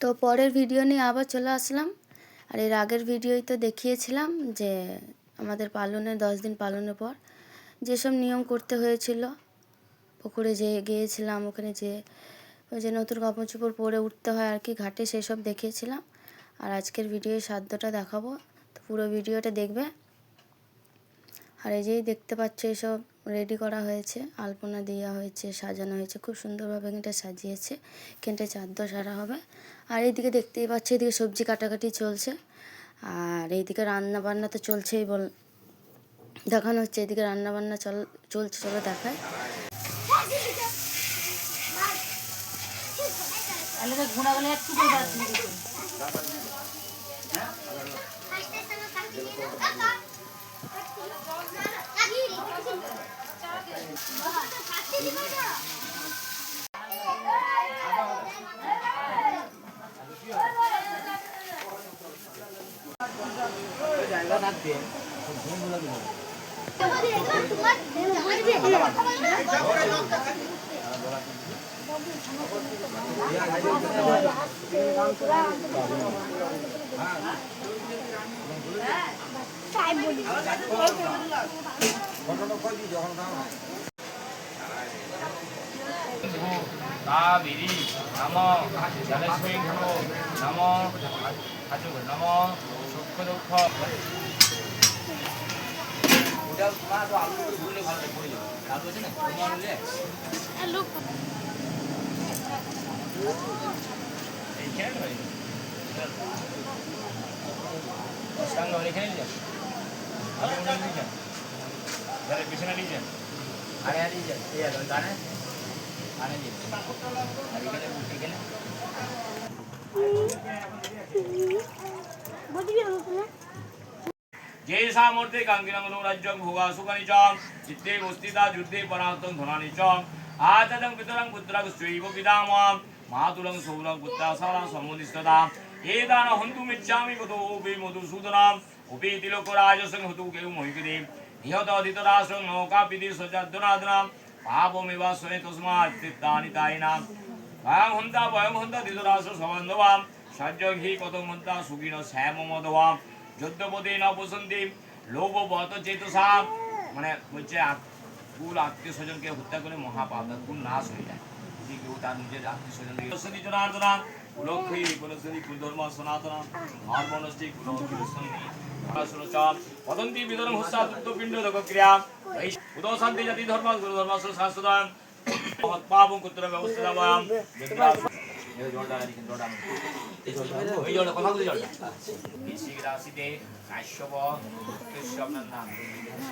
তো পরের ভিডিও নিয়ে আবার চলে আসলাম। আর এর আগের ভিডিওই তো দেখিয়েছিলাম যে, আমাদের পালনের, দশ দিন পালনের পর যেসব নিয়ম করতে হয়েছিল, পুকুরে যে গিয়েছিলাম, ওখানে যে ওই যে নতুন কাপড় পরে উঠতে হয় আর কি, ঘাটে সেসব দেখিয়েছিলাম। আর আজকের ভিডিওর সাধ্যটা দেখাবো। তো পুরো ভিডিওটা দেখবে। আর এই যেই দেখতে পাচ্ছ এসব রেডি করা হয়েছে আলপনা দেওয়া হয়েছে সাজানো হয়েছে খুব সুন্দরভাবে এখানটা সাজিয়েছে এখানটায় চাদ্দ সারা হবে। আর এইদিকে দেখতেই পাচ্ছি এদিকে সবজি কাটাকাটি চলছে আর এইদিকে রান্না বান্না তো চলছেই বল দেখানো হচ্ছে এদিকে রান্না বান্না চল চলছে চলো দেখায় হ্যাঁ কাবেরী নম। সুখ দুঃখ ওটা তোমার তো আলু করে ভালো লাগে আলু আছে না? তোমার আলু এইখানে ধরে সঙ্গে নিয়ে যারা পিছনে নিয়ে যান আরে আরে নিয়ে যান এই আলো জানে আরে নিয়ে আর এখানে উঠে গেলে যেসা মূর্তে কাঙ্কিনং রাজ্যং ভোগা সুখানি চিত্তে বস্তিতা যুদ্ধে চ মাতুরং সৌরং পুত্রা সারা সমুদিস্ততা এদান হন্তুমিচ্ছামি গতো ওপি মধুসূদনাম ওপি তিলক রাজসং হতু কেউ মহিকদে নিহত অদিতরাশ্রম নৌকা পিদি সজাদ্দনাদনাম পাপমেবা স্বয়ে তস্মাৎ তিত্তানি তাইনাম ভয়ং হন্তা ভয়ং হন্তা ধৃতরাষ্ট্র সবন্ধবাম সজ্জং হি কত হন্তা সুখিন শ্যাম মধবাম যুদ্ধপতি ন বসন্তি লোভ বত চেতসা মানে হচ্ছে কুল আত্মীয় স্বজনকে হত্যা করে মহাপাপ কুল নাশ হয়ে যায় যদি কেউ তার নিজের আত্মীয় স্বজন জনার্দনা কুলক্ষী কুলশ্রী কুলধর্ম সনাতন ধর্মনষ্টি পাপং কুত্র ব্যবস্থা বাম জোরদার দিকে জোরদার ওই জন্য কথা বলে জোরদার বৃশ্চিক রাশিতে কাশ্যপ উৎকৃষ্ট আপনার নাম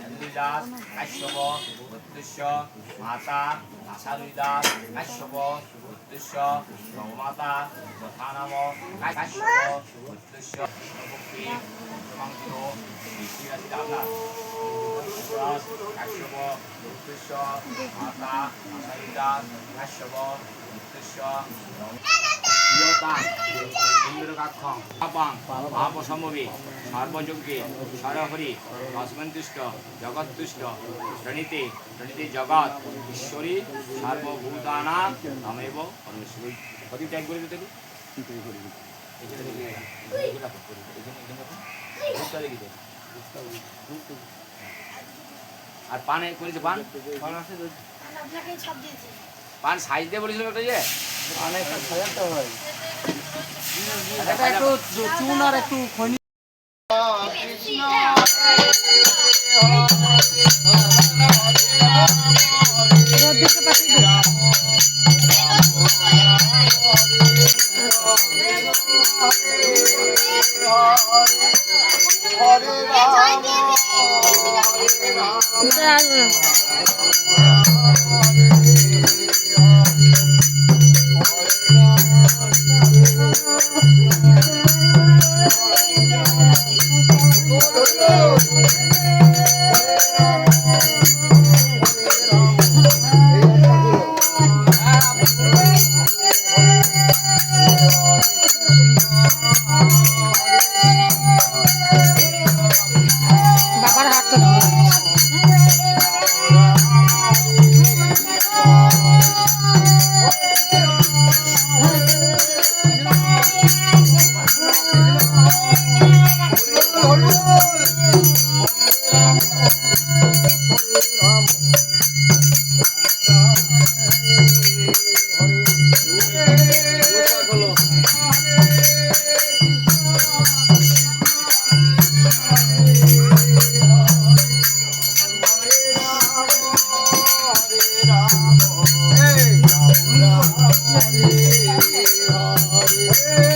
চন্দ্রদাস কাশ্যপ দাস কাশ্যপ উৎকৃষ্ট গৌমাতা যথা নাম কাশ্যপ উৎকৃষ্ট ভক্তি রাশিতে আপনার দাস কাশ্যপ উৎকৃষ্ট মাতা কাশ্যপ উৎকৃষ্ট ইয়তাং ইন্দ্রকাক্ষং পাপাং পাপসমবি সর্বযজ্ঞে সরহরি অস্মন্তুষ্ট জগৎতুষ্ট প্রণীতে প্রণীতে জগৎ ঈশ্বরী সর্বভূতানাং তমেব পরমেশ্বরী কত ট্যাগ করে দিতে দেখি এখানে রাখো, এখানে এখানে রাখো। বুঝতে দেখি তো। আর পানে করেছে পান পান সাইজ দিয়ে বলেছিল একটা যে অনেক সাজাতে হয় একটু চুন আর একটু খনি Música Hey!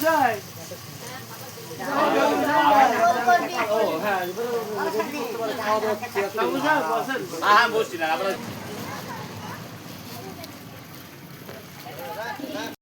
যাই হ্যাঁ বসছি না আমরা